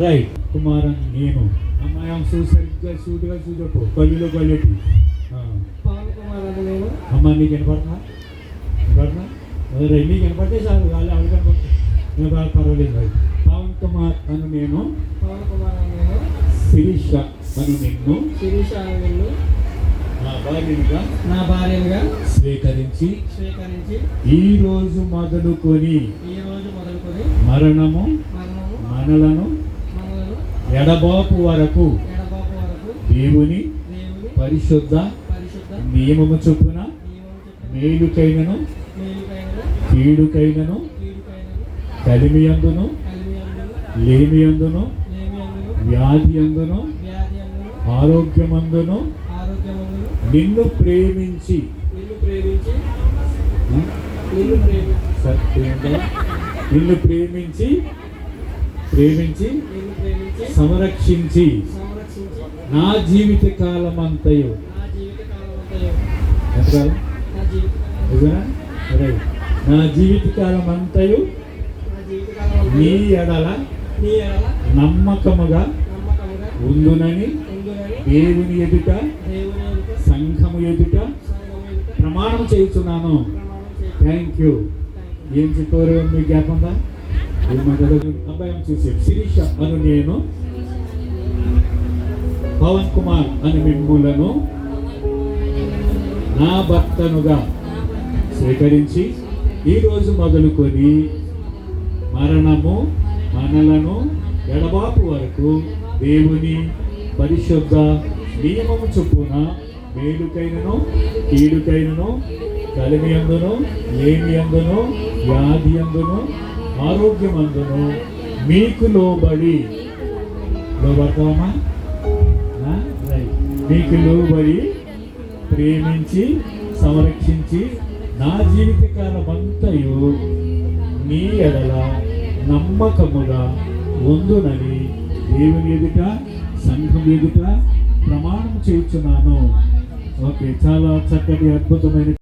Right Kumaran నేను. అమ్మాయి చూసి సరిగ్గా సూటిగా చూడకు. కళ్ళు కళ్ళెట్టి పవన్ కుమార్ అని నేను అమ్మ నీకు వినపడుతున్నా వినపడుతున్నా అదే నీకు వినపడితే చాలు వాళ్ళు ఆవిడ కనపడుతుంది. పర్వాలేదు రైట్. పవన్ కుమార్ అని నేను. పవన్ కుమార్ అని నేను. శిరీష అని నిన్ను. శిరీష అని నిన్ను. నా భార్యగా స్వీకరించి స్వీకరించి ఈ రోజు మొదలుకొని ఈ రోజు మొదలుకొని మరణము మనలను ఎడబాపు వరకు దేవుని పరిశుద్ధ నియమము చొప్పున మేలుకైనను కీడుకైనను కలిమియందును లేమియందును లేమి అందును వ్యాధి అందును ఆరోగ్యమందును నిన్ను ప్రేమించి. నిన్ను ప్రేమించి. ప్రేమించి సంరక్షించి. నా జీవిత కాలం అంతయు నా జీవిత కాలం అంతయు నా ఎడల నమ్మకముగా ఉందునని దేవుని ఎదుట సంఘము ఎదుట ప్రమాణం చేస్తున్నాను థ్యాంక్ యూ ఏం చెప్పారు? మీ జ్ఞాపంగా ఏమంటారు అబ్బాయి చూసి శిరీష అను నేను పవన్ కుమార్ అని మిమ్ములను నా భర్తనుగా స్వీకరించి ఈరోజు మొదలుకొని మరణము మనలను ఎడబాపు వరకు దేవుని పరిశుద్ధ నియమము చొప్పున మేలుకైనను కీడుకైనను కలిమి అందును లేమి అందును వ్యాధి అందును ఆరోగ్యమందును. మీకు లోబడి లోబడతామా మీకు లోబడి ప్రేమించి సంరక్షించి నా జీవితకాలం అంతయు నీ ఎడల నమ్మకముగా ఉందునని దేవుని ఎదుట సంఘం ఎదుట ప్రమాణం చేస్తున్నాను ఓకే చాలా చక్కటి అద్భుతమైన